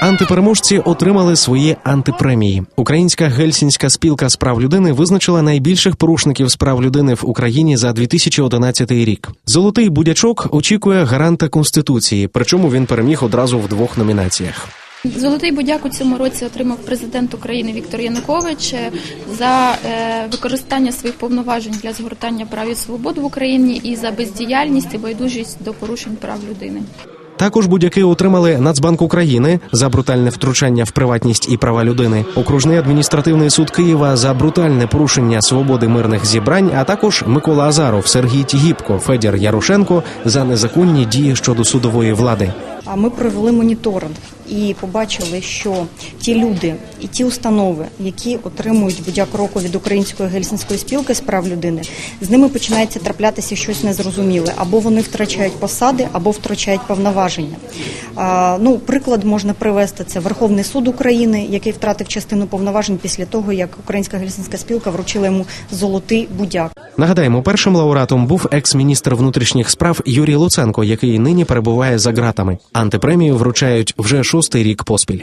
Антипереможці отримали свої антипремії. Українська гельсінська спілка з прав людини визначила найбільших порушників з прав людини в Україні за 2011 рік. Золотий будячок очікує гаранта конституції, причому він переміг одразу в двох номінаціях. Золотий будяк у цьому році отримав президент України Віктор Янукович е, за е, використання своїх повноважень для згортання прав і свобод в Україні і за бездіяльність і байдужість до порушень прав людини. Також будь-яки отримали Нацбанк України за брутальне втручання в приватність і права людини, окружний адміністративний суд Києва за брутальне порушення свободи мирних зібрань, а також Микола Азаров, Сергій Тігіпко, Федір Ярошенко за незаконні дії щодо судової влади. А ми провели моніторинг і побачили, що ті люди і ті установи, які отримують будь-як року від української гельсінської спілки з прав людини, з ними починається траплятися щось незрозуміле, або вони втрачають посади, або втрачають повноваження. Ну, приклад можна привести це Верховний суд України, який втратив частину повноважень після того, як Українська гельсінська спілка вручила йому золотий будяк. Нагадаємо, першим лауреатом був екс-міністр внутрішніх справ Юрій Луценко, який нині перебуває за ґратами. Антипремію вручають вже шостий рік поспіль.